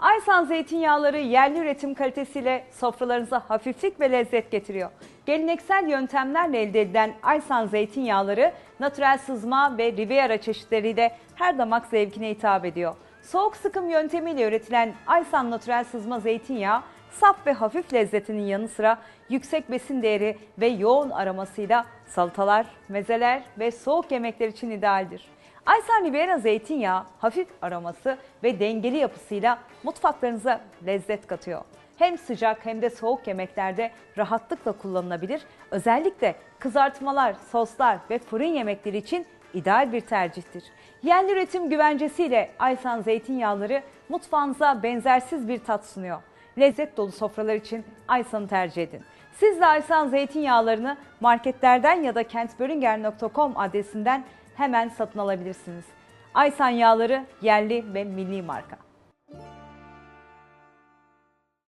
Aysan zeytinyağları yerli üretim kalitesiyle sofralarınıza hafiflik ve lezzet getiriyor. Geleneksel yöntemlerle elde edilen Aysan zeytinyağları natürel sızma ve Riviera çeşitleriyle her damak zevkine hitap ediyor. Soğuk sıkım yöntemiyle üretilen Aysan natürel sızma zeytinyağı saf ve hafif lezzetinin yanı sıra yüksek besin değeri ve yoğun aromasıyla salatalar, mezeler ve soğuk yemekler için idealdir. Aysan Riviera zeytinyağı hafif aroması ve dengeli yapısıyla mutfaklarınıza lezzet katıyor. Hem sıcak hem de soğuk yemeklerde rahatlıkla kullanılabilir. Özellikle kızartmalar, soslar ve fırın yemekleri için ideal bir tercihtir. Yerli üretim güvencesiyle Aysan zeytinyağları mutfağınıza benzersiz bir tat sunuyor. Lezzet dolu sofralar için Aysan'ı tercih edin. Siz de Aysan zeytinyağlarını marketlerden ya da kentböringer.com adresinden hemen satın alabilirsiniz. Aysan yağları yerli ve milli marka.